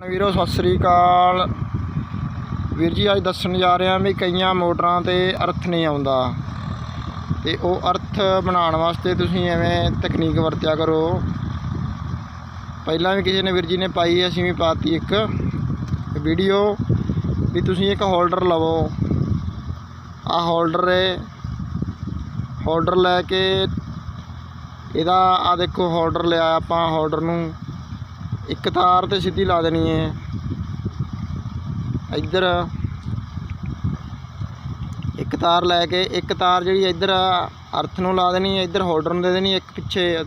ਵੀਰੋ, ਸਤਿ ਸ੍ਰੀ ਅਕਾਲ। ਵੀਰ ਜੀ, ਅੱਜ ਦੱਸਣ ਜਾ ਰਹੇ ਹਾਂ ਵੀ ਕਈਆਂ ਮੋਟਰਾਂ ਤੇ ਅਰਥ ਨਹੀਂ ਆਉਂਦਾ। ਤੇ ਉਹ ਅਰਥ ਬਣਾਉਣ ਵਾਸਤੇ ਤੁਸੀਂ ਐਵੇਂ ਤਕਨੀਕ ਵਰਤਿਆ ਕਰੋ। ਪਹਿਲਾਂ ਵੀ ਕਿਸੇ ਨੇ ਵੀਰ ਜੀ ਨੇ ਪਾਈ, ਅਸੀਂ ਵੀ ਪਾਤੀ ਇੱਕ ਵੀਡੀਓ ਵੀ ਤੁਸੀਂ ਇੱਕ ਹੋਲਡਰ ਲਵੋ। ਆਹ ਹੋਲਡਰ ਹੈ ਹੋਲਡਰ ਲੈ ਕੇ ਇਹਦਾ ਆ ਦੇਖੋ, ਹੋਲਡਰ ਲਿਆ ਆਪਾਂ ਹੋਲਡਰ ਨੂੰ। ਇੱਕ ਤਾਰ ਤੇ ਸਿੱਧੀ ਲਾ ਦੇਣੀ ਹੈ। ਇੱਧਰ ਇੱਕ ਤਾਰ ਲੈ ਕੇ, ਇੱਕ ਤਾਰ ਜਿਹੜੀ ਇੱਧਰ ਅਰਥ ਨੂੰ ਲਾ ਦੇਣੀ ਹੈ, ਇੱਧਰ ਹੋਲਡਰ ਨੂੰ ਦੇ ਦੇਣੀ ਇੱਕ ਪਿੱਛੇ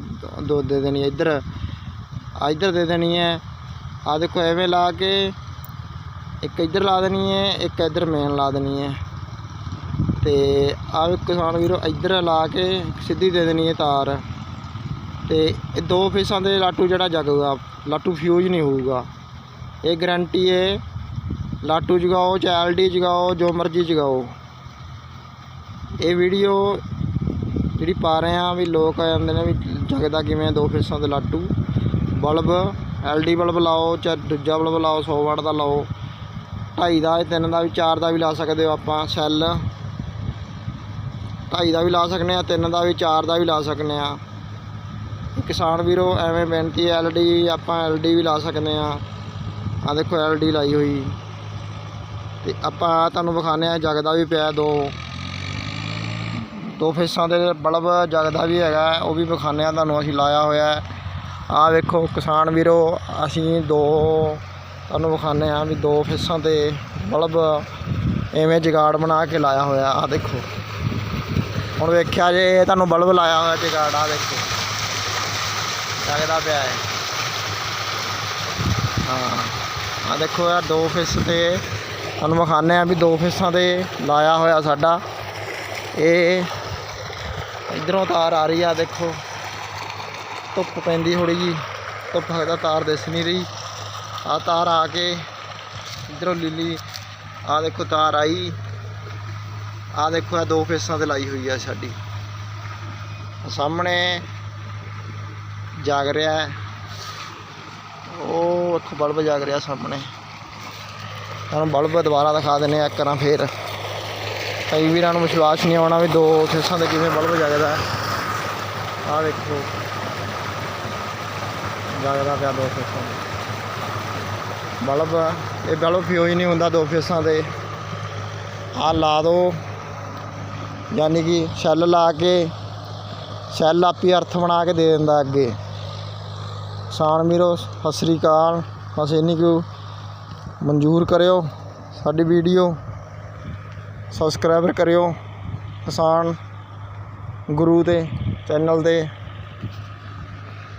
ਦੋ ਦੇ ਦੇਣੀ ਇੱਧਰ ਇੱਧਰ ਦੇ ਦੇਣੀ ਹੈ। ਆ ਦੇਖੋ ਐਵੇਂ ਲਾ ਕੇ ਇੱਕ ਇੱਧਰ ਲਾ ਦੇਣੀ ਹੈ, ਇੱਕ ਇੱਧਰ ਮੇਨ ਲਾ ਦੇਣੀ ਹੈ। ਤੇ ਆ ਕਿਸਾਨ ਵੀਰੋ ਇੱਧਰ ਲਾ ਕੇ ਸਿੱਧੀ ਦੇ ਦੇਣੀ ਹੈ ਤਾਰ ਤੇ ਇਹ ਦੋ ਫੇਸਾਂ ਦੇ ਲਾਟੂ ਜਿਹੜਾ ਜਗੂਗਾ। ਲਾਟੂ ਫਿਊਜ਼ ਨਹੀਂ ਹੋਊਗਾ। ਇਹ ਗਾਰੰਟੀ ਹੈ, ਲਾਟੂ ਜਗਾਓ ਚਾਹੇ ਐਲਡੀ ਜਗਾਓ, ਜੋ ਮਰਜ਼ੀ ਜਗਾਓ। ਇਹ ਵੀਡੀਓ ਜਿਹੜੀ ਪਾ ਰਹੇ ਆ ਵੀ ਲੋਕ ਆ ਜਾਂਦੇ ਨੇ ਵੀ ਜਗਦਾ ਕਿਵੇਂ ਦੋ ਫੇਸਾਂ ਦੇ ਲਾਟੂ। ਬਲਬ ਐਲਡੀ ਬਲਬ ਲਾਓ ਚਾਹੇ ਦੂਜਾ ਬਲਬ ਲਾਓ 100 ਵਾਟ ਦਾ ਲਾਓ। 2.5 ਦਾ 3 ਦਾ ਵੀ 4 ਦਾ ਵੀ ਲਾ ਸਕਦੇ ਹੋ ਆਪਾਂ ਸੈੱਲ 2.5 ਦਾ ਵੀ ਲਾ ਸਕਨੇ ਆ 3 ਦਾ ਵੀ 4 ਦਾ ਵੀ ਲਾ ਸਕਨੇ ਆ ਕਿਸਾਨ ਵੀਰੋ, ਐਵੇਂ ਬੇਨਤੀ ਹੈ, ਐਲਡੀ ਆਪਾਂ ਐਲਡੀ ਵੀ ਲਾ ਸਕਦੇ ਆ ਆ ਦੇਖੋ, ਐਲਡੀ ਲਾਈ ਹੋਈ। ਤੇ ਆਪਾਂ ਤੁਹਾਨੂੰ ਵਿਖਾਣੇ ਆ ਜਗਦਾ ਵੀ ਪਿਆ ਦੋ। ਦੋ ਫੇਸਾਂ ਦੇ ਬਲਬ ਜਗਦਾ ਵੀ ਹੈਗਾ, ਉਹ ਵੀ ਵਿਖਾਣੇ ਆ ਤੁਹਾਨੂੰ, ਅਸੀਂ ਲਾਇਆ ਹੋਇਆ ਆ ਵੇਖੋ, ਕਿਸਾਨ ਵੀਰੋ, ਅਸੀਂ ਦੋ, ਤੁਹਾਨੂੰ ਵਿਖਾਣੇ ਆ ਵੀ ਦੋ ਫੇਸਾਂ ਤੇ ਬਲਬ ਐਵੇਂ ਜਗਾੜ ਬਣਾ ਕੇ ਲਾਇਆ ਹੋਇਆ ਆ ਦੇਖੋ। ਹੁਣ ਵੇਖਿਆ ਜੇ ਤੁਹਾਨੂੰ ਬਲਬ ਲਾਇਆ ਹੋਇਆ ਜਗਾੜ ਆ ਦੇਖੋ ਲੱਗਦਾ ਪਿਆ ਹੈ। ਹਾਂ। ਆ ਦੇਖੋ ਯਾਰ ਦੋ ਫੇਸ ਤੇ ਤੁਹਾਨੂੰ ਵਿਖਾਣੇ ਆ ਵੀ ਦੋ ਫੇਸਾਂ ਤੇ ਲਾਇਆ ਹੋਇਆ ਸਾਡਾ। ਇਹ ਇਧਰੋਂ ਤਾਰ ਆ ਰਹੀ ਆ, ਦੇਖੋ। ਧੁੱਪ ਪੈਂਦੀ ਥੋੜੀ ਜੀ ਧੁੱਪ ਦਾ ਤਾਰ ਦਿਸ ਨਹੀਂ ਰਹੀ। ਆ ਤਾਰ ਆ ਕੇ ਇਧਰੋਂ ਲੀਲੀ ਆ ਦੇਖੋ ਤਾਰ ਆਈ। ਆ ਦੇਖੋ ਇਹ ਦੋ ਫੇਸਾਂ ਤੇ ਲਾਈ ਹੋਈ ਆ ਸਾਡੀ। ਸਾਹਮਣੇ ਜਾਗ ਰਿਹਾ ਹੈ। ਉਹ ਵੇਖੋ ਬਲਬ ਜਾਗ ਰਿਹਾ ਸਾਹਮਣੇ। ਤੁਹਾਨੂੰ ਬਲਬ ਦੁਬਾਰਾ ਦਿਖਾ ਦਿੰਨੇ ਆ ਇੱਕ ਵਾਰਾਂ ਫੇਰ। ਕਈ ਵੀਰਾਂ ਨੂੰ ਵਿਸ਼ਵਾਸ ਨਹੀਂ ਆਉਣਾ ਵੀ ਦੋ ਫੇਸਾਂ ਤੇ ਕਿਵੇਂ ਬਲਬ ਜਗਦਾ ਆਹ ਵੇਖੋ। ਜਗਦਾ ਪਿਆ ਦੋ ਫੇਸਾਂ ਤੇ ਬਲਬ, ਇਹ ਬਲਬ ਫਿਊਜ਼ ਨਹੀਂ ਹੁੰਦਾ ਦੋ ਫੇਸਾਂ ਤੇ ਆ ਲਾ ਦੋ। ਯਾਨੀ ਕਿ ਸ਼ੈੱਲ ਲਾ ਕੇ, ਸ਼ੈੱਲ ਆਪੀ ਅਰਥ ਬਣਾ ਕੇ ਦੇ ਦਿੰਦਾ ਅੱਗੇ। ਕਿਸਾਨ ਵੀਰੋ, ਸਤਿ ਸ੍ਰੀ ਅਕਾਲ। ਬਸ ਇੰਨੀ ਕੁ ਮਨਜ਼ੂਰ ਕਰਿਓ ਸਾਡੀ ਵੀਡੀਓ। ਸਬਸਕ੍ਰਾਈਬਰ ਕਰਿਓ ਕਿਸਾਨ ਗੁਰੂ ਦੇ ਚੈਨਲ ਤੇ।